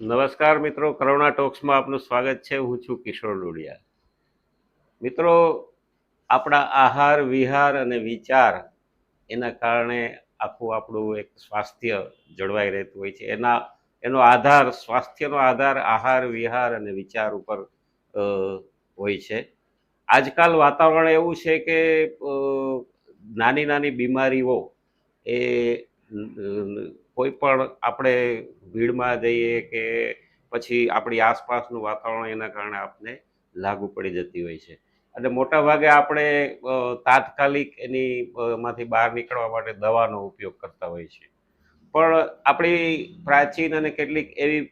નમસ્કાર મિત્રો, કરુણા ટોક્સમાં આપનું સ્વાગત છે. હું છું કિશોર ડોડિયા મિત્રો, આપણા આહાર, વિહાર અને વિચાર એના કારણે આખું આપણું એક સ્વાસ્થ્ય જળવાઈ રહેતું હોય છે. એના, એનો આધાર, સ્વાસ્થ્યનો આધાર આહાર, વિહાર અને વિચાર ઉપર હોય છે. આજકાલ વાતાવરણ એવું છે કે નાની નાની બીમારીઓ એ કોઈ પણ આપણે ભીડમાં જઈએ કે પછી આપણી આસપાસનું વાતાવરણ એના કારણે આપને લાગુ પડી જતી હોય છે. અને મોટા ભાગે આપણે તાત્કાલિક એની માંથી બહાર નીકળવા માટે દવાનો ઉપયોગ કરતા હોય છે. પણ આપણી પ્રાચીન અને કેટલીક એવી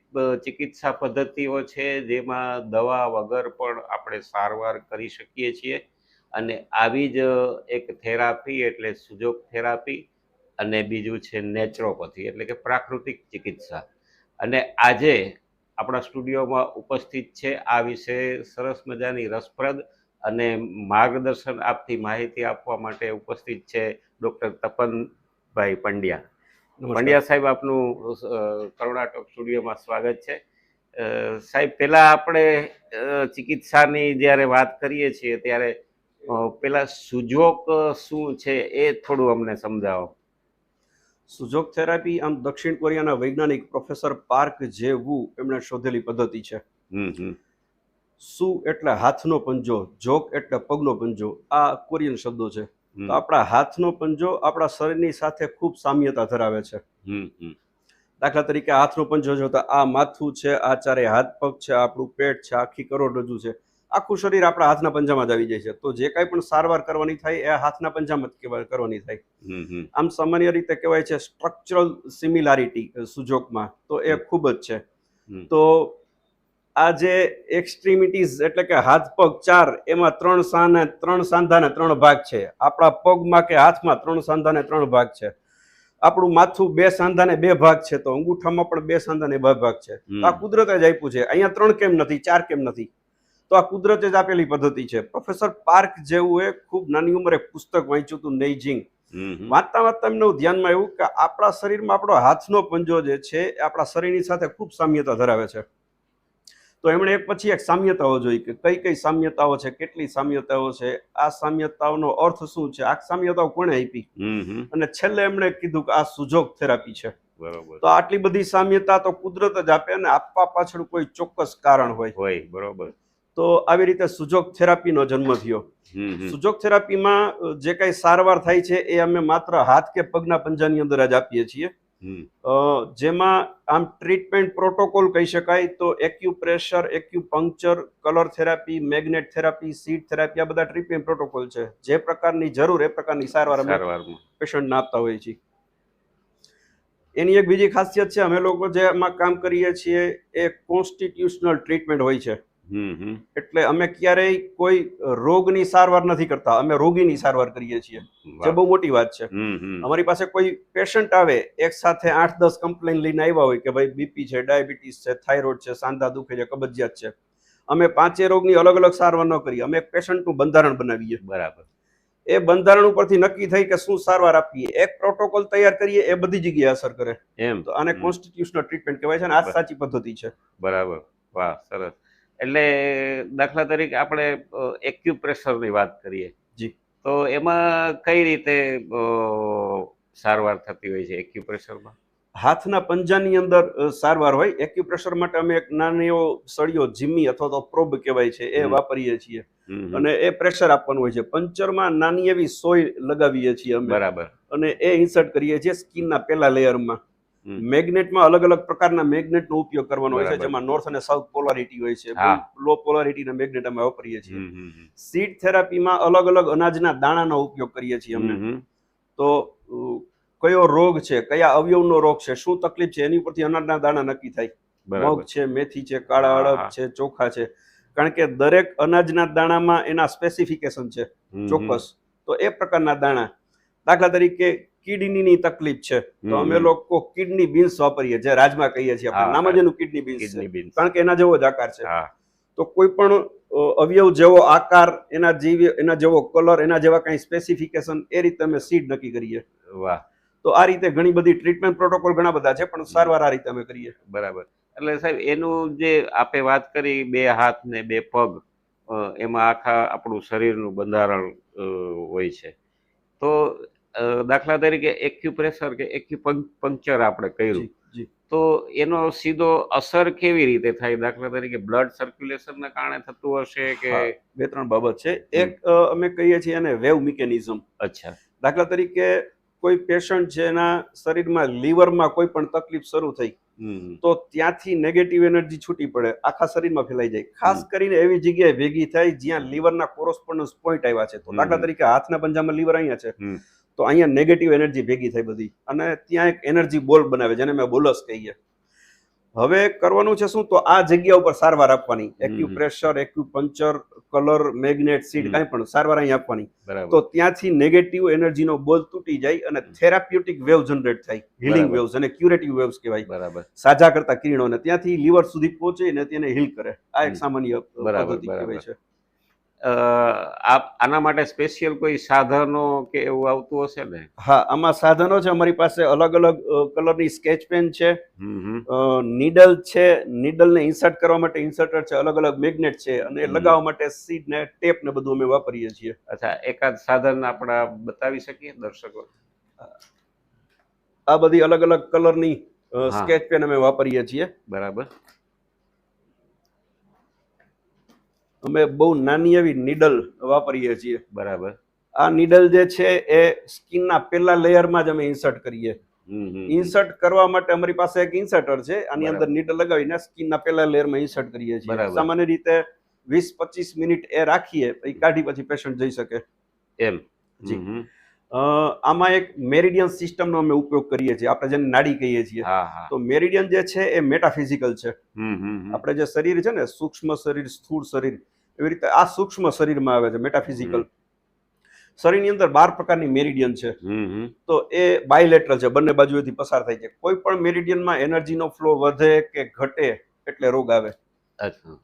ચિકિત્સા પદ્ધતિઓ છે જેમાં દવા વગર પણ આપણે સારવાર કરી શકીએ છીએ. અને આવી જ એક થેરાપી એટલે સુજોગ થેરાપી અને બીજું છે નેચરોપથી એટલે કે પ્રાકૃતિક ચિકિત્સા. અને આજે આપણા સ્ટુડિયોમાં ઉપસ્થિત છે આ વિશે સરસ મજાની રસપ્રદ અને માર્ગદર્શન આપતી માહિતી આપવા માટે ઉપસ્થિત છે ડૉક્ટર તપનભાઈ પંડ્યા. પંડ્યા સાહેબ આપનું કરુણાટક સ્ટુડિયોમાં સ્વાગત છે. સાહેબ પહેલાં આપણે ચિકિત્સાની જ્યારે વાત કરીએ છીએ ત્યારે પહેલાં પેલા સુજોક શું છે એ થોડું અમને સમજાવો. સુજોગ થેરાપી આમ દક્ષિણ કોરિયાના વૈજ્ઞાનિક પ્રોફેસર પાર્ક જે વુ એમણે શોધેલી પદ્ધતિ છે. સુ એટલે હાથનો પંજો જોક એટલે પગનો પંજો આ કોરિયન શબ્દો છે. તો આપણા હાથનો પંજો આપણા શરીરની સાથે ખૂબ સામ્યતા ધરાવે છે. દાખલા તરીકે હાથનો પંજો જો તો આ માથું છે આ ચારે હાથ પગ છે આપણું પેટ છે આખી કરોડરજ્જુ છે. આખું શરીર આપણા હાથના પંજામાં જ આવી જાય છે. તો જે કાંઈ પણ સારવાર કરવાની થાય એ હાથના પંજામાં જ કરવાની થાય. આમ સામાન્ય રીતે કહેવાય છે સ્ટ્રક્ચરલ સિમિલારિટી સુજોગમાં. તો એ ખૂબ જ છે. તો આ જે એક્સ્ટ્રીમિટીઝ એટલે કે હાથ પગ ચાર એમાં ત્રણ સાને ત્રણ સાંધા ને ત્રણ ભાગ છે. આપણા પગમાં કે હાથમાં ત્રણ સાંધા ને ત્રણ ભાગ છે. આપણું માથું બે સાંધા ને બે ભાગ છે. તો અંગૂઠામાં પણ બે સાંધા ને બે ભાગ છે. આ કુદરત જ આપ્યું છે. અહીંયા ત્રણ કેમ નથી ચાર કેમ નથી? તો આ કુદરતે જ આપેલી પદ્ધતિ છે. પ્રોફેસર પાર્ક જેવું એ ખૂબ નાની ઉંમરે પુસ્તક વાંચ્યું હતું હમ. વાંચતા વાંચતા એમને એવું ધ્યાનમાં આવ્યું કે આપણા શરીરમાં આપણો હાથનો પંજો જે છે એ આપણા શરીરની સાથે ખૂબ સામ્યતા ધરાવે છે. તો એમણે એક પછી એક સામ્યતાઓ જોઈ કે કઈ કઈ સામ્યતાઓ છે કેટલી સામ્યતાઓ છે આ સામ્યતાઓનો અર્થ શું છે આ સામ્યતાઓ કોણે આપી. અને છેલ્લે એમણે કીધું કે આ સુજોગ થેરાપી છે. બરોબર. તો આટલી બધી સામ્યતા તો કુદરત જ આપે અને આપવા પાછળ કોઈ ચોક્કસ કારણ હોય. હોય બરોબર. તો આવી રીતે સુજોગ થેરાપીનો જન્મ થયો. સુજોગ થેરાપીમાં જે કાંઈ સારવાર થાય છે એ અમે માત્ર હાથ કે પગના પંજાની અંદર જ આપીએ છીએ. અ, જેમાં આમ ટ્રીટમેન્ટ પ્રોટોકોલ કહી શકાય તો acupressure acupuncture colour therapy magnet therapy seed therapy આ બધા ટ્રીટમેન્ટ પ્રોટોકોલ છે. જે પ્રકારની જરૂર એ પ્રકારની સારવાર અમે પેશન્ટને આપતા હોઈએ છીએ. એની એક બીજી ખાસિયત છે અમે લોકો જે આમાં કામ કરીએ છીએ એ કોન્સ્ટિટ્યુશનલ ટ્રીટમેન્ટ હોય છે. એટલે અમે ક્યારેય કોઈ રોગની સારવાર નથી કરતા. અમે રોગીની સારવાર કરીએ છીએ. જે બહુ મોટી વાત છે. અમારી પાસે કોઈ પેશન્ટ આવે એક સાથે આઠ દસ કમ્પ્લેન લઈને આવ્યા હોય કે ભાઈ બીપી છે ડાયાબિટીસ છે થાઇરોઇડ છે સાંધા દુખે છે કબજિયાત છે. અમે પાંચે રોગની અલગ અલગ સારવાર ન કરીએ. અમે એક પેશન્ટનું બંધારણ બનાવીએ. બરાબર. એ બંધારણ ઉપરથી નક્કી થઈ કે શું સારવાર આપીએ. એક પ્રોટોકોલ તૈયાર કરીએ એ બધી જગ્યાએ અસર કરે. એમ. તો આને કોન્સ્ટિટ્યુશનલ ટ્રીટમેન્ટ કહેવાય છે અને આ સાચી પદ્ધતિ છે. બરાબર. વાહ સરસ. એટલે દાખલા તરીકે આપણે એક્યુપ્રેશરની વાત કરીએ. જી. તો એમાં કઈ રીતે સારવાર થતી હોય છે એક્યુપ્રેશરમાં હાથના પંજાની અંદર સારવાર હોય. એક્યુપ્રેશર માટે અમે એક નાનો એવો સળિયો જીમી અથવા તો પ્રોબ કહેવાય છે એ વાપરીએ છીએ. અને એ પ્રેશર આપવાનું હોય છે. પંચરમાં નાની એવી સોય લગાવીએ છીએ અમે. બરાબર. અને એ ઇન્સર્ટ કરીએ છીએ સ્કિનના પહેલા લેયરમાં. મેગ્નેટમાં અલગ અલગ પ્રકારના મેગ્નેટનો ઉપયોગ કરવાનો હોય છે જેમાં નોર્થ અને સાઉથ પોલારિટી હોય છે. લો પોલારિટીના મેગ્નેટ અમે વાપરીએ છીએ. સીડ થેરાપીમાં અલગ અલગ અનાજના દાણાનો ઉપયોગ કરીએ છીએ અમે. તો કયો રોગ છે કયા અવયવનો રોગ છે શું તકલીફ છે એની ઉપરથી અનાજના દાણા નક્કી થાય. મગ છે મેથી છે કાળા અડદ છે ચોખા છે. કારણ કે દરેક અનાજના દાણામાં એના સ્પેસિફિકેશન છે. ચોક્કસ. તો એ પ્રકારના દાણા. દાખલા તરીકે કિડનીની તકલીફ છે. તો અમે લોકો કિડની બીન્સ વાપરીએ જે રાજમાં કહીએ છીએ આપણે. નામ જ એનું કિડની બીન્સ કિડની કારણ કે એના જેવો જ આકાર છે. તો કોઈ પણ અવયવ જેવો આકાર એના જેવી એના જેવો કલર એના જેવા કઈ સ્પેસિફિકેશન એ રીતે અમે સીડ નક્કી કરીએ. વાહ. તો આ રીતે ઘણી બધી ટ્રીટમેન્ટ પ્રોટોકોલ ઘણા બધા છે પણ સારવાર આ રીતે અમે કરીએ. બરાબર. એટલે સાહેબ એનું જે આપે વાત કરી બે હાથ ને બે પગ એમાં આખા આપણું શરીરનું બંધારણ હોય છે. તો દાખલા તરીકે એક્યુપ્રેશર કે એક્યુપંક્ચર આપણે કર્યું. તો એનો સીધો અસર કેવી રીતે થાય? દાખલા તરીકે બ્લડ સર્ક્યુલેશનને કારણે થતું હશે કે બે ત્રણ બાબત છે. એક અમે કહીએ છીએ એને વેવ મિકેનિઝમ. અચ્છા. દાખલા તરીકે કોઈ પેશન્ટ છે એના શરીરમાં લીવરમાં કોઈ પણ તકલીફ શરૂ થઈ તો ત્યાંથી નેગેટિવ એનર્જી છૂટી પડે આખા શરીરમાં ફેલાઈ જાય. ખાસ કરીને એવી જગ્યાએ ભેગી થાય જ્યાં લીવરના કોરોસ્પોન્ડન્સ પોઈન્ટ આવ્યા છે. તો. દાખલા તરીકે હાથના પંજામાં લીવર અહીંયા છે. તો અહીંયા નેગેટિવ એનર્જી ભેગી થઈ બધી. અને ત્યાં એક એનર્જી બોલ બનાવે જેને મેં બોલસ કહીએ. હવે કરવાનું છે શું? તો આ જગ્યા ઉપર સારવાર આપવાની. હમ. Acupressure acupuncture colour magnet seed કાંઈ પણ સારવાર અહીં આપવાની. તો ત્યાંથી નેગેટિવ એનર્જીનો બોલ તૂટી જાય અને થેરાપ્યુટિક વેવ જનરેટ થાય. હિલિંગ. વેવ્સ અને ક્યુરેટિવ વેવ્સ કહેવાય. બરાબર. સાજા કરતા કિરણોને ત્યાંથી લીવર સુધી પહોંચે ને તેને હિલ કરે. આ એક સામાન્ય પદ્ધતિ કહેવાય છે. આના માટે સ્પેશિયલ કોઈ સાધનો કે એવું આવતું હશે ને? હા આમાં સાધનો છે. અમારી પાસે અલગ અલગ કલરની સ્કેચ પેન છે. નીડલ છે. નીડલને ઇન્સર્ટ કરવા માટે ઇન્સર્ટર છે. અલગ અલગ મેગ્નેટ છે. અને લગાવવા માટે સીડ ને ટેપ ને બધું અમે વાપરીએ છીએ. અચ્છા એકાદ સાધન આપણા બતાવી શકીએ દર્શકો? આ બધી અલગ અલગ કલરની. સ્કેચ પેન અમે વાપરીએ છીએ. બરાબર. અમે બહુ નાની એવી નીડલ વાપરીએ છીએ. બરાબર. આ નીડલ જે છે એ સ્કિનના પહેલા લેયરમાં જ અમે ઇન્સર્ટ કરીએ. ઇન્સર્ટ કરવા માટે અમારી પાસે એક ઇન્સર્ટર છે આની અંદર નીડલ લગાવીને સ્કિનના પહેલા લેયરમાં ઇન્સર્ટ કરીએ છીએ. સામાન્ય રીતે વીસ પચીસ મિનિટ એ રાખીએ પછી કાઢી પછી પેશન્ટ જઈ શકે. એમ. જી. આમાં એક મેરિડિયન સિસ્ટમનો અમે ઉપયોગ કરીએ છીએ. આપણે જેને નાડી કહીએ છીએ. તો મેરિડિયન જે છે એ મેટાફિઝિકલ છે. આપણે જે શરીર છે ને સૂક્ષ્મ શરીર સ્થૂળ શરીર એવી રીતે આ સૂક્ષ્મ શરીરમાં આવે છે મેટાફિઝિકલ શરીરની અંદર બાર પ્રકારની મેરિડિયન છે. તો એ બાયલેટરલ છે બંને બાજુએથી પસાર થાય છે. કોઈ પણ મેરિડિયનમાં એનર્જીનો ફ્લો વધે કે ઘટે એટલે રોગ આવે. અચ્છા.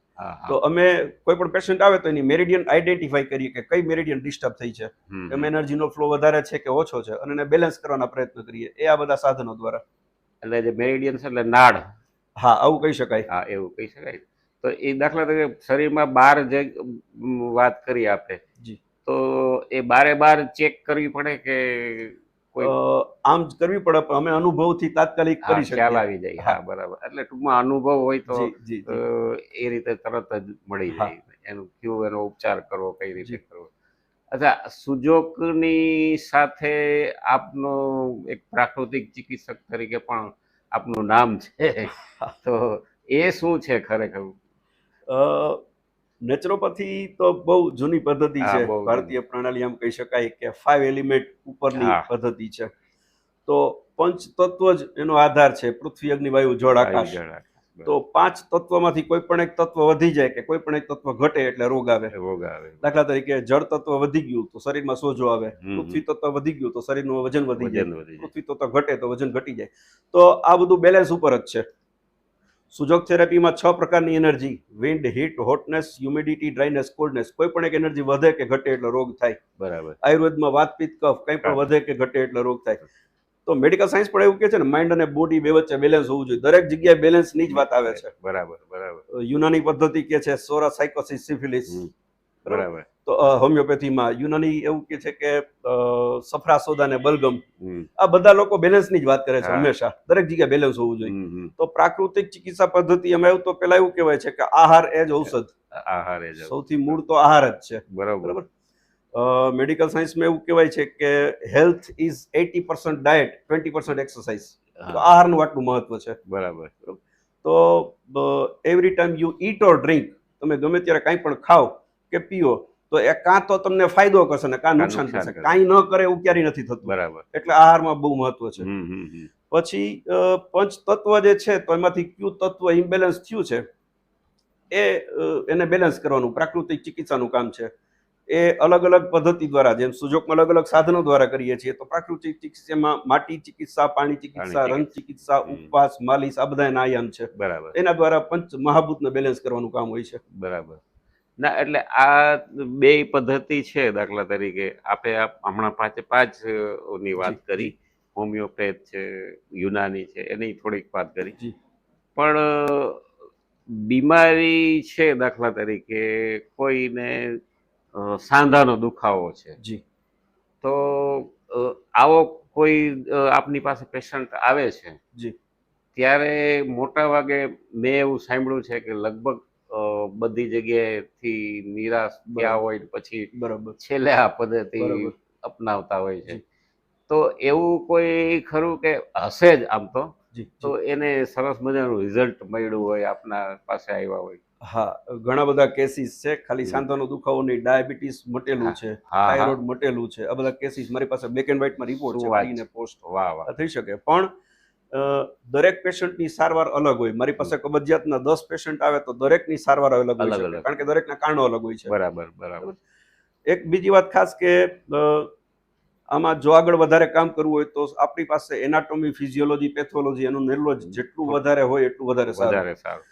તો અમે કોઈ પણ પેશન્ટ આવે તો એની મેરિડિયન આઈડેન્ટિફાઈ કરીએ કે કઈ મેરિડિયન ડિસ્ટર્બ થઈ છે. એમ. એનર્જીનો ફ્લો વધારે છે કે ઓછો છે? અને એને બેલેન્સ કરવાના પ્રયત્ન કરીએ. એ આ બધા સાધનો દ્વારા. એટલે જે મેરિડિયન એટલે નાડ હા આવું કહી શકાય. હા એવું કહી શકાય. તો એ દાખલા તરીકે શરીરમાં બાર જે વાત કરી આપણે. જી. તો એ બારે બાર ચેક કરવી પડે કે આમ જ કરવી પડે પણ અમે અનુભવથી તાત્કાલિક કરી ખ્યાલ શકીએ આવી જાય. હા બરાબર. એટલે ટૂંકમાં અનુભવ હોય તો. એ રીતે તરત જ મળી જાય. એનું કયો એનો ઉપચાર કરવો કઈ રીતે કરવો. અચ્છા સુજોકની સાથે આપનો એક પ્રાકૃતિક ચિકિત્સક તરીકે પણ આપનું નામ છે. તો એ શું છે ખરેખર? નેચરોપેથી તો બહુ જૂની પદ્ધતિ છે. ભારતીય પ્રણાલી એમ કહી શકાય કે ફાઇવ એલિમેન્ટ ઉપરની. પદ્ધતિ છે. તો પંચ તત્વ જ એનો આધાર છે. પૃથ્વી અગ્નિ વાયુ જળ આકાશ. તો પાંચ તત્વમાંથી કોઈ પણ એક તત્વ વધી જાય કે કોઈ પણ એક તત્વ ઘટે એટલે રોગ આવે. રોગ આવે. દાખલા તરીકે જળ તત્વ વધી ગયું તો શરીરમાં સોજો આવે. પૃથ્વી તત્વ વધી ગયું તો શરીરનું વજન વધી જાય. પૃથ્વી તત્વ ઘટે તો વજન ઘટી જાય. તો આ બધું બેલેન્સ ઉપર જ છે. સુજોગ થેરાપીમાં છ પ્રકારની energy. Wind heat hotness humidity dryness coldness કોઈ પણ એક એનર્જી વધે કે ઘટે એટલે રોગ થાય. બરાબર. આયુર્વેદમાં વાત પિત્ત કફ કંઈ પણ વધે કે ઘટે એટલે રોગ થાય. તો મેડિકલ સાયન્સ પણ એવું કે છે ને માઇન્ડ અને બોડી બે વચ્ચે બેલેન્સ હોવું જોઈએ. દરેક જગ્યાએ બેલેન્સની જ વાત આવે છે. બરાબર બરાબર. યુનાની પદ્ધતિ કે છે સોરા સાયકોસિસ સિફિલિસ બરાબર. તો હોમિયોપેથીમાં યુનાની એવું કે છે કે સફરા સોદા ને બલગમ આ બધા લોકો બેલેન્સની જ વાત કરે છે હંમેશા. દરેક જગ્યાએ બેલેન્સ હોવું જોઈએ. તો પ્રાકૃતિક ચિકિત્સા પદ્ધતિ એમાં એવું તો પેલા એવું કહેવાય છે કે આહાર એ જ ઔષધ. આહાર એ જ સૌથી મૂળ તો આહાર જ છે. બરાબર. મેડિકલ સાયન્સમાં એવું કહેવાય છે કે health is eighty percent diet twenty percent exercise. તો આહારનું આટલું મહત્વ છે. બરાબર. તો every time you eat or drink. તમે ગમે ત્યારે કાંઈ પણ ખાઓ કે પીઓ તો એ કાં તો તમને ફાયદો કરશે ને કાં નુકસાન કરશે. કાંઈ ન કરે એવું ક્યારેય નથી થતું. બરાબર. એટલે આહારમાં બહુ મહત્વ છે. પછી પંચ તત્વ જે છે તો એમાંથી ક્યુ તત્વ ઇમ્બેલેન્સ થયું છે એ એને બેલેન્સ કરવાનું પ્રાકૃતિક ચિકિત્સાનું કામ છે. એ અલગ અલગ પદ્ધતિ દ્વારા જેમ સુજોગમાં અલગ અલગ સાધનો દ્વારા કરીએ છીએ તો પ્રાકૃતિક ચિકિત્સામાં માટી ચિકિત્સા પાણી ચિકિત્સા રંગ ચિકિત્સા ઉપવાસ માલિશ આ બધા એના આયામ છે. બરાબર. એના દ્વારા પંચ મહાભૂતને બેલેન્સ કરવાનું કામ હોય છે. બરાબર. ના એટલે આ બે પદ્ધતિ છે દાખલા તરીકે. આપણે હમણાં પાંચે પાંચની વાત કરી. હોમિયોપેથ છે યુનાની છે એની થોડીક વાત કરી. પણ બીમારી છે દાખલા તરીકે કોઈને સાંધાનો દુખાવો છે. જી. તો આવો કોઈ આપની પાસે પેશન્ટ આવે છે જી. ત્યારે મોટા ભાગે મેં એવું સાંભળ્યું છે કે લગભગ બધી જગ્યાએથી નિરાશ થયા હોય પછી બરોબર. છેલ્લે આ પદ્ધતિ અપનાવતા હોય છે. તો એવું કોઈ ખરું કે હશે જ આમ તો? તો એને સરસ મજાનું રિઝલ્ટ મળ્યું હોય આપના પાસે આવ્યા હોય. હા ઘણા બધા કેસીસ છે. ખાલી. સાંધાનો દુખાવો નહીં ડાયાબિટીસ મટેલું છે થાઇરોઇડ મટેલું છે. આ બધા કેસીસ મારી પાસે બ્લેક એન્ડ વ્હાઇટમાં રિપોર્ટ છે. પોસ્ટ વાહ વાહ. થઈ શકે. પણ દરેક પેશન્ટની સારવાર અલગ હોય. મારી પાસે કબજિયાતના દસ પેશન્ટ આવે તો દરેકની સારવાર અલગ હોય કારણ કે દરેકના કારણો અલગ હોય છે. બરાબર બરાબર. એક બીજી વાત ખાસ કે આમાં જો આગળ વધારે કામ કરવું હોય તો આપણી પાસે એનાટોમી ફિઝિયોલોજી પેથોલોજી એનું નોલેજ જેટલું વધારે હોય એટલું વધારે સારું.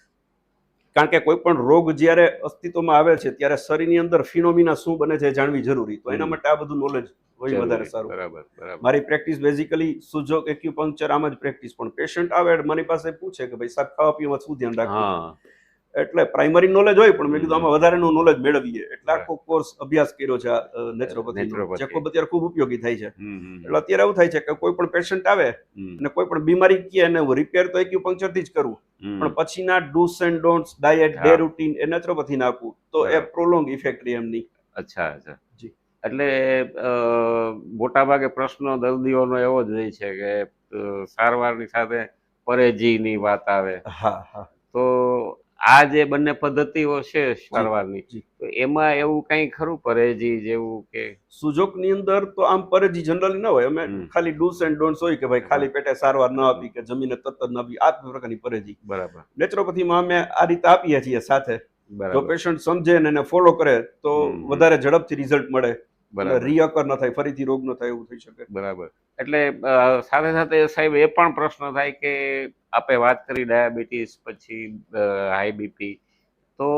કારણ કે કોઈ પણ રોગ જ્યારે અસ્તિત્વમાં આવે છે ત્યારે શરીરની અંદર ફિનોમિના શું બને છે જાણવી જરૂરી. તો એના માટે આ બધું નોલેજ હોય વધારે સારું. બરાબર બરાબર. મારી પ્રેક્ટિસ બેઝિકલી સુજોગ એક્યુપંક્ચર આમ જ પ્રેક્ટિસ પણ પેશન્ટ આવે મારી પાસે પૂછે કે ભાઈ સાહેબ ખાવા પીવામાં શું ધ્યાન રાખવું? એટલે પ્રાઇમરી નોલેજ હોય પણ મેં કીધું. આમાં વધારેનું નોલેજ મેળવીએ. એટલે આખો કોર્સ અભ્યાસ કર્યો છે નેચરોપથી Naturopathy. જે ખૂબ અત્યારે ખૂબ ઉપયોગી થાય છે. એટલે અત્યારે એવું થાય છે કે કોઈ પણ પેશન્ટ આવે અને કોઈ પણ બીમારી કહે એને રિપેર તો એક્યુપંક્ચરથી જ કરવું પણ પછીના dos and don'ts diet. Day routine A naturopathy આપવું તો એ પ્રોલોંગ ઇફેક્ટ રહે એમની. અચ્છા અચ્છા. જી. એટલે મોટાભાગે પ્રશ્નો દર્દીઓનો એવો જ રહે છે કે સારવારની સાથે પરેજીની વાત આવે. તો આ જે બંને પદ્ધતિઓ છે સારવારની તો એમાં એવું કંઈ ખરું પરેજી જેવું કે? સુજોકની અંદર તો આમ પરેજી જનરલી ન હોય. અમે ખાલી ડૂસ એન્ડ ડોન્ટ્સ હોય કે ભાઈ ખાલી પેટે સારવાર ન આપી કે જમીને તત્ત ન આપી. આ પ્રકારની પરેજી. બરાબર. નેચરોપેથીમાં અમે આ રીતે આપીએ છીએ સાથે. જો પેશન્ટ સમજે ને એને ફોલો કરે તો વધારે ઝડપથી રિઝલ્ટ મળે. બરાબર. રીઅકર ન થાય ફરીથી રોગ ન થાય એવું થઈ શકે. બરાબર. એટલે સાથે સાથે સાહેબ એ પણ પ્રશ્ન થાય કે આપણે વાત કરી ડાયાબિટીસ પછી હાઈ બીપી તો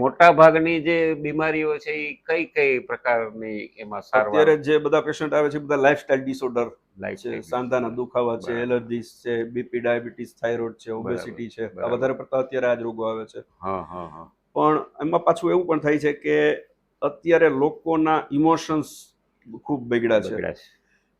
મોટા ભાગની જે બીમારીઓ છે એ કઈ કઈ પ્રકારની એમાં સારવાર? અત્યારે જે બધા પેશન્ટ આવે છે બધા લાઇફસ્ટાઇલ ડિસઓર્ડર છે સાંધાના દુખાવા છે. એલર્જીસ છે બીપી ડાયાબિટીસ થાઇરોઇડ છે ઓબેસિટી છે આ વધારે પડતા અત્યારે આ જ રોગો આવે છે. પણ એમાં પાછું એવું પણ થાય છે કે અત્યારે લોકોના ઇમોશન્સ ખૂબ બગડ્યા છે.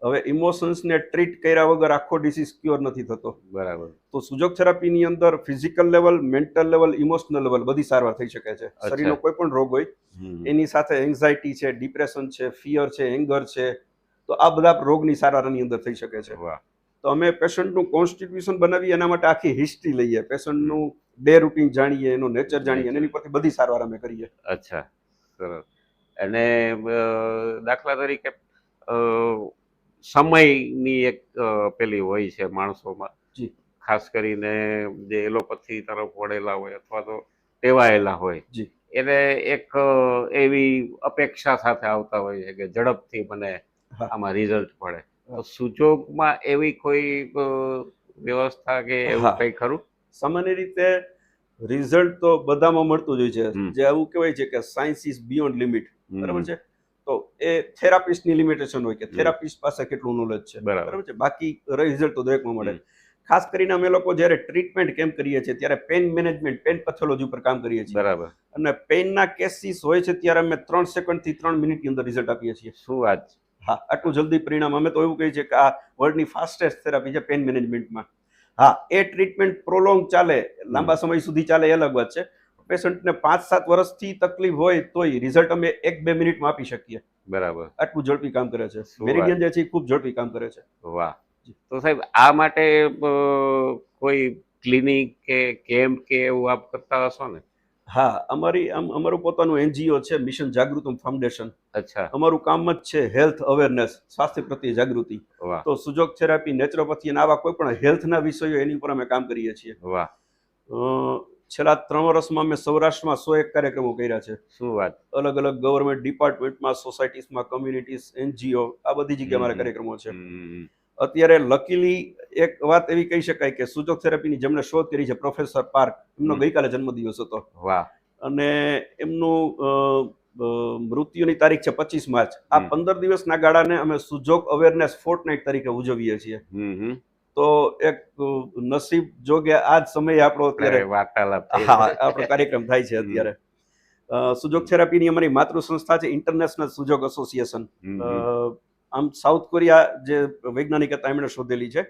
હવે ઇમોશન્સને ટ્રીટ કર્યા વગર આખો ડિસીઝ ક્યોર નથી થતો. બરાબર. તો સુજોગ થેરાપીની અંદર physical level mental level emotional level બધી સારવાર થઈ શકે છે. શરીરનો કોઈ પણ રોગ હોય એની સાથે એન્ઝાઇટી છે ડિપ્રેશન છે ફિયર છે એંગર છે તો આ બધા રોગની સારવાર આની અંદર થઈ શકે છે. તો અમે પેશન્ટનું કોન્સ્ટિટ્યુશન બનાવી એના માટે આખી હિસ્ટ્રી લઈએ. પેશન્ટનું ડે રૂટીન જાણીએ એનું નેચર જાણીએ એની પરથી બધી સારવાર અમે કરીએ. અચ્છા. સરસ. અને દાખલા તરીકે સમયની એક પેલી હોય છે માણસોમાં. ખાસ કરીને જે એલોપથી તરફ વળેલા હોય અથવા તો ટેવાયેલા હોય. એને એક એવી અપેક્ષા સાથે આવતા હોય છે કે ઝડપથી મને આમાં રિઝલ્ટ મળે. તો. સુજોગમાં એવી કોઈ વ્યવસ્થા કે એવું કંઈ ખરું? સામાન્ય રીતે રિઝલ્ટ તો બધામાં મળતું જ હોય છે. જે એવું કહેવાય છે કે સાયન્સ ઇઝ બિયોન્ડ લિમિટ બરાબર છે? તો એ થેરાપિસ્ટની લિમિટેશન હોય કે. થેરાપિસ્ટ પાસે કેટલું નોલેજ છે. બરાબર. છે? બાકી રિઝલ્ટ તો દરેકમાં મળે. ખાસ કરીને અમે લોકો જ્યારે ટ્રીટમેન્ટ કેમ કરીએ છીએ ત્યારે પેન મેનેજમેન્ટ પેન પેથોલોજી ઉપર કામ કરીએ છીએ. બરાબર. અને પેઇનના કેસીસ હોય છે ત્યારે અમે ત્રણ સેકન્ડથી ત્રણ મિનિટની અંદર રિઝલ્ટ આપીએ છીએ. શું વાત હા આટલું જલ્દી પરિણામ. અમે તો એવું કહીએ છીએ કે આ વર્લ્ડની ફાસ્ટેસ્ટ થેરાપી છે પેન મેનેજમેન્ટમાં હા એ ટ્રીટમેન્ટ પ્રોલોંગ ચાલે. લાંબા સમય સુધી ચાલે એ અલગ વાત છે. પેશન્ટને પાંચ સાત વર્ષથી તકલીફ હોય તોય રિઝલ્ટ અમે એક બે મિનિટમાં આપી શકીએ. બરાબર. આટલું ઝડપી કામ કરે છે. મેરિડિયન જે છે ખૂબ ઝડપી કામ કરે છે. વાહ. તો સાહેબ આ માટે કોઈ ક્લિનિક કે કેમ્પ કે એવું આપ કરતા હશો ને? હા અમારી આમ અમારું પોતાનું એનજીઓ છે મિશન જાગૃતમ ફાઉન્ડેશન. અચ્છા. અમારું કામ જ છે હેલ્થ અવેરનેસ સ્વાસ્થ્ય પ્રત્યે જાગૃતિ. વાહ. તો સુજોગ થેરાપી નેચરોપથી અને આવા કોઈ પણ હેલ્થના વિષયો એની ઉપર અમે કામ કરીએ છીએ. વાહ. છેલ્લા ત્રણ વર્ષમાં અમે સૌરાષ્ટ્રમાં સો એક કાર્યક્રમો કર્યા છે. શું વાત? અલગ અલગ ગવર્મેન્ટ ડિપાર્ટમેન્ટમાં સોસાયટીસમાં કમ્યુનિટીઝ એનજીઓ આ બધી જગ્યાએ અમારા કાર્યક્રમો છે. અત્યારે લકીલી એક વાત એવી કહી શકાય કે સુજોગ થેરાપીની જેમણે શોધ કરી છે પ્રોફેસર પાર્ક એમનો ગઈકાલે જન્મદિવસ હતો. વાહ. અને એમનું મૃત્યુની તારીખ છે પચીસ માર્ચ. આ પંદર દિવસના ગાળાને અમે સુજોગ અવેરનેસ ફોર્ટનાઇટ તરીકે ઉજવીએ છીએ. તો એક નસીબ જોગે આ જ સમયે આપણો અત્યારે ત્યારે વાર્તાલાપ હા આપણો કાર્યક્રમ થાય છે અત્યારે. સુજોગ થેરાપીની અમારી માતૃ સંસ્થા છે ઇન્ટરનેશનલ સુજોગ એસોસિએશન આમ સાઉથ કોરિયા જે વૈજ્ઞાનિક હતા એમણે શોધેલી છે.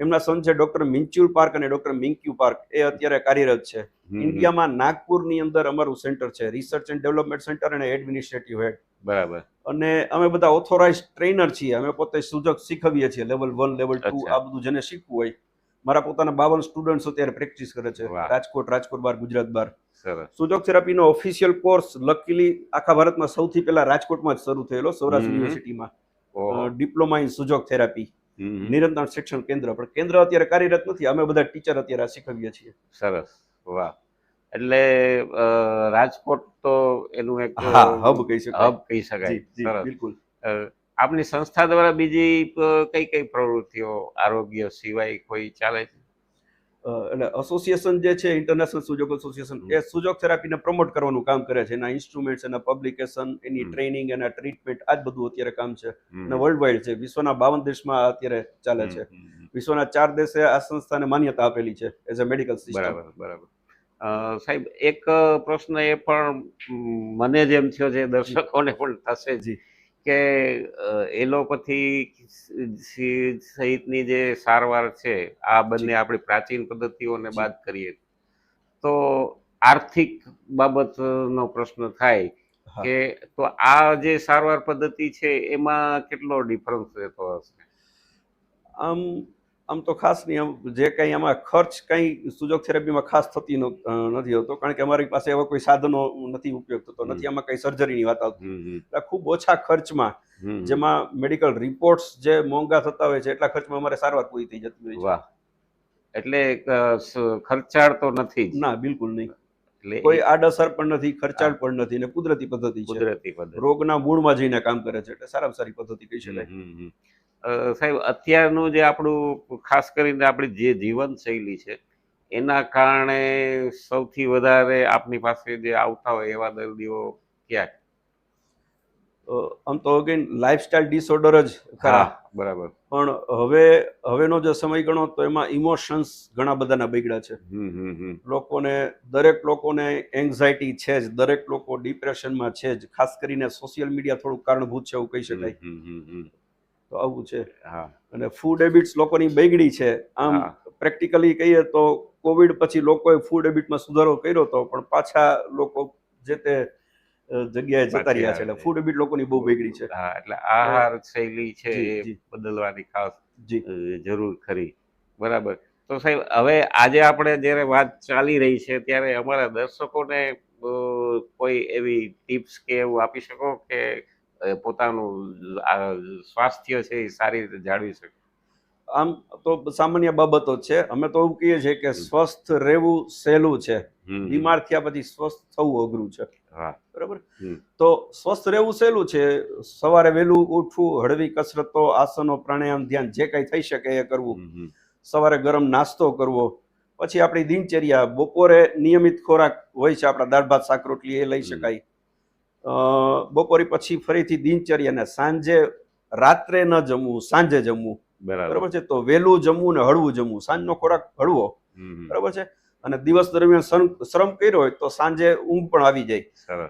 એમના સન છે ડોક્ટર મિન્ચ્યુલ પાર્ક અને ડોક્ટર મિન્ક્યુ પાર્ક. એ અત્યારે કાર્યરત છે. ઇન્ડિયામાં નાગપુરની અંદર અમારું સેન્ટર છે. રિસર્ચ એન્ડ ડેવલપમેન્ટ સેન્ટર અને એડમિનિસ્ટ્રેટિવ હેડ બરાબર. અને અમે બધા ઓથોરાઇઝ ટ્રેનર છીએ. અમે પોતે સુજક શીખવીએ છીએ. લેવલ વન લેવલ ટુ આ બધું જેને શીખવું હોય. મારા પોતાના બાવન સ્ટુડન્ટ્સ અત્યારે પ્રેક્ટિસ કરે છે. રાજકોટ રાજકોટ બાર ગુજરાત બાર. સરસ. સુજોગ થેરાપીનો ઓફિશિયલ કોર્સ લકીલી આખા ભારતમાં સૌથી પહેલા રાજકોટમાં જ શરૂ થયેલો સૌરાષ્ટ્ર. યુનિવર્સિટીમાં. Diploma in Sujok therapy. નિરંતર શિક્ષણ કેન્દ્ર. પણ કેન્દ્ર અત્યારે કાર્યરત નથી. અમે બધા ટીચર અત્યારે આ શીખવીએ છીએ. સરસ. વાહ. એટલે રાજકોટ તો એનું એક હબ કહી શકાય. હબ કહી શકાય. બિલકુલ. આપની સંસ્થા દ્વારા બીજી કઈ કઈ પ્રવૃત્તિઓ આરોગ્ય સિવાય કોઈ ચાલે છે? એટલે એસોસિએશન જે છે ઇન્ટરનેશનલ સુજોગ એસોસિએશન. એ સુજોગ થેરાપીને પ્રમોટ કરવાનું કામ કરે છે. એના ઇન્સ્ટ્રુમેન્ટ્સ એના પબ્લિકેશન એની ટ્રેનિંગ એના ટ્રીટમેન્ટ આ જ બધું અત્યારે કામ છે. અને વર્લ્ડ વાઇડ છે. વિશ્વના બાવન દેશમાં અત્યારે ચાલે છે. વિશ્વના ચાર દેશે આ સંસ્થાને માન્યતા આપેલી છે એઝ અ મેડિકલ સિસ્ટમ બરાબર બરાબર. સાહેબ એક પ્રશ્ન એ પણ મને જેમ થયો છે દર્શકોને પણ થશે જી. કે એલોપથી સહિતની જે સારવાર છે આ બંને આપણી પ્રાચીન પદ્ધતિઓને. બાદ કરીએ. તો આર્થિક બાબતનો પ્રશ્ન થાય કે તો આ જે સારવાર પદ્ધતિ છે એમાં કેટલો ડિફરન્સ રહેતો હશે? આમ આમ તો ખાસ નહીં આમ જે કંઈ આમાં ખર્ચ કંઈ સુજોગ થેરાપીમાં ખાસ થતી નથી હોતો કારણ કે અમારી પાસે એવા કોઈ સાધનો નથી ઉપયોગ થતો નથી આમાં કંઈ સર્જરીની વાત આવતી. એટલે ખૂબ ઓછા ખર્ચમાં જેમાં મેડિકલ રિપોર્ટ્સ જે મોંઘા થતા હોય છે એટલા ખર્ચમાં અમારે સારવાર પૂરી થઈ જતી હોય વાહ. એટલે ખર્ચાળ તો નથી ના બિલકુલ નહીં. એટલે કોઈ આડઅસર પણ નથી ખર્ચાળ પણ નથી ને કુદરતી પદ્ધતિ છે. કુદરતી પદ્ધતિ. રોગના મૂળમાં જઈને કામ કરે છે એટલે સારામાં સારી પદ્ધતિ કહી શકાય. સાહેબ અત્યારનું જે આપણું ખાસ કરીને આપણી જે જીવનશૈલી છે એના કારણે સૌથી વધારે આપની પાસે જે આવતા હોય એવા દર્દીઓ ક્યાં આમ તો અગેન લાઇફસ્ટાઇલ ડિસઓર્ડર જ ખરા. બરાબર. પણ હવે હવેનો જે સમય ગણો તો એમાં ઇમોશન્સ ઘણા બધાના બગડ્યા છે. લોકોને દરેક લોકોને એન્ઝાયટી છે જ દરેક લોકો ડિપ્રેશનમાં છે જ ખાસ કરીને સોશિયલ મીડિયા થોડું કારણભૂત છે એવું કહી શકાય. તો આવું છે. હા. અને ફૂડ હેબિટ્સ લોકોની બગડી છે. આમ. પ્રેક્ટિકલી કહીએ તો કોવિડ પછી લોકોએ ફૂડ હેબિટમાં સુધારો કર્યો હતો પણ પાછા લોકો જે તે જગ્યાએ જતા રહ્યા છે. એટલે. ફૂડ હેબિટ લોકોની બહુ બગડી છે. હા એટલે આહાર શૈલી છે એ બદલવાની ખાસ જરૂર ખરી. બરાબર. તો સાહેબ હવે આજે આપણે જ્યારે વાત ચાલી રહી છે ત્યારે અમારા દર્શકોને કોઈ એવી ટિપ્સ કે એવું આપી શકો કે પોતાનું સ્વાસ્થ્ય છે એ સારી રીતે જાળવી શકે. આમ તો સામાન્ય બાબતો છે. અમે તો એવું કહીએ છીએ કે સ્વસ્થ રહેવું સહેલું છે. બીમાર થયા પછી સ્વસ્થ થવું અઘરું છે. બરાબર? તો સ્વસ્થ રહેવું સહેલું છે. સવારે વહેલું ઉઠવું હળવી કસરતો આસનો પ્રાણાયામ ધ્યાન જે કંઈ થઈ શકે એ કરવું. સવારે ગરમ નાસ્તો કરવો. પછી આપણી દિનચર્યા બપોરે નિયમિત ખોરાક હોય છે આપણા દાળ ભાત શાક રોટલી એ લઈ શકાય. બપોરે પછી ફરીથી દિનચર્યા ને સાંજે રાત્રે ન જમવું સાંજે જમવું. બરાબર. છે? તો વહેલું જમવું ને હળવું જમવું. સાંજનો ખોરાક હળવો. બરાબર છે? અને દિવસ દરમિયાન શ્રમ કર્યો હોય તો સાંજે ઊંઘ પણ આવી જાય.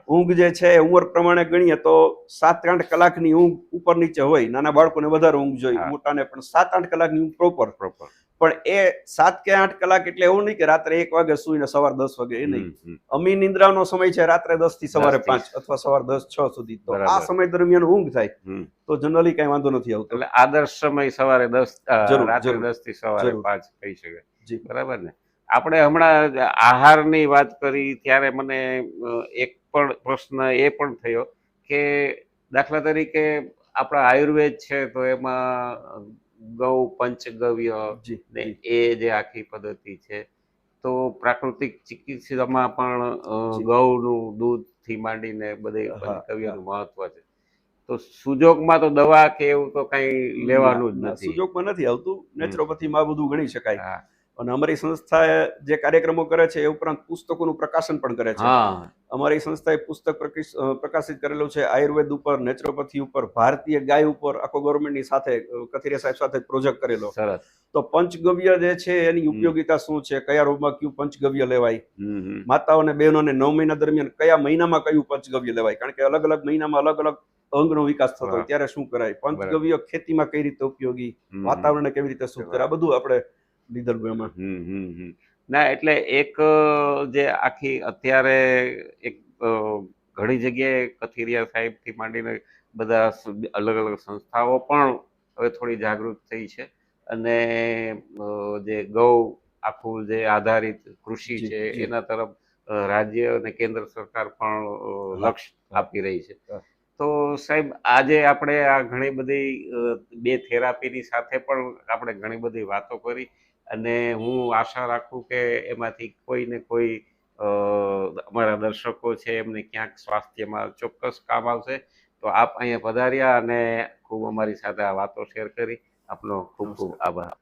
ઊંઘ જે છે એ ઉંમર પ્રમાણે ગણીએ તો સાત આઠ કલાકની ઊંઘ ઉપર નીચે હોય. નાના બાળકોને વધારે ઊંઘ જોઈએ. મોટાને પણ સાત આઠ કલાકની ઊંઘ પ્રોપર પ્રોપર પણ એ સાત કે આઠ કલાક એટલે એવું નહીં કે રાત્રે એક વાગે સુઈને સવાર દસ વાગે એ નહીં. અમી નિંદ્રાનો સમય છે રાત્રે દસથી સવારે પાંચ અથવા સવાર દસ છ સુધી તો. આ સમય દરમિયાન ઊંઘ થાય તો જનરલી કઈ વાંધો નથી આવતો. એટલે આદર્શ સમય સવારે દસ રાત્રે દસથી સવારે પાંચ કહી શકે. જી. બરાબર ને? આપણે હમણાં આહારની વાત કરી ત્યારે મને એક પણ પ્રશ્ન એ પણ થયો કે દાખલા તરીકે આપણા આયુર્વેદ છે તો એમાં ગૌ પંચગવ્ય ને એ જે આખી પદ્ધતિ છે. તો પ્રાકૃતિક ચિકિત્સામાં પણ ગૌનું દૂધથી માંડીને બધે પંચગવ્યનું મહત્વ છે. તો સુજોગમાં તો દવા કે એવું તો કઈ લેવાનું જ નથી. સુજોગમાં નથી આવતું. નેચરોપથીમાં બધું ગણી શકાય. અને અમારી સંસ્થા જે કાર્યક્રમો કરે છે એ ઉપરાંત પુસ્તકોનું પ્રકાશન પણ કરે છે. અમારી સંસ્થાએ પુસ્તક પ્રકાશિત કરેલું છે આયુર્વેદ ઉપર નેચરોપથી ઉપર ભારતીય ગાય ઉપર આખો ગવર્મેન્ટની સાથે કથિરિયા સાહેબ સાથે પ્રોજેક્ટ કરેલો. સરસ. તો પંચગવ્ય જે છે એની ઉપયોગિતા શું છે? કયા રોગમાં કયું પંચગવ્ય લેવાય? માતાઓને બહેનોને નવ મહિના દરમિયાન કયા મહિનામાં કયું પંચગવ્ય લેવાય? કારણ કે અલગ અલગ મહિનામાં અલગ અલગ અંગનો વિકાસ થતો હોય ત્યારે શું કરાય? પંચગવ્ય ખેતીમાં કઈ રીતે ઉપયોગી. વાતાવરણને કેવી રીતે શુદ્ધ કરે? આ બધું આપણે હમ હમ હમ. ના એટલે એક જે આખી અત્યારે એક ઘણી જગ્યાએ કથિરિયા સાહેબથી માંડીને બધા અલગ અલગ સંસ્થાઓ પણ હવે થોડી જાગૃત થઈ છે. અને જે ગૌ આખું જે આધારિત કૃષિ છે એના તરફ રાજ્ય અને કેન્દ્ર સરકાર પણ લક્ષ આપી રહી છે. તો સાહેબ આજે આપણે આ ઘણી બધી બે થેરાપીની સાથે પણ આપણે ઘણી બધી વાતો કરી. અને હું આશા રાખું કે એમાંથી કોઈ ને કોઈ અમારા દર્શકો છે એમને ક્યાંક સ્વાસ્થ્યમાં ચોક્કસ કામ આવશે. તો આપ અહીંયા પધાર્યા અને ખૂબ અમારી સાથે આ વાતો શેર કરી. આપનો ખૂબ ખૂબ આભાર.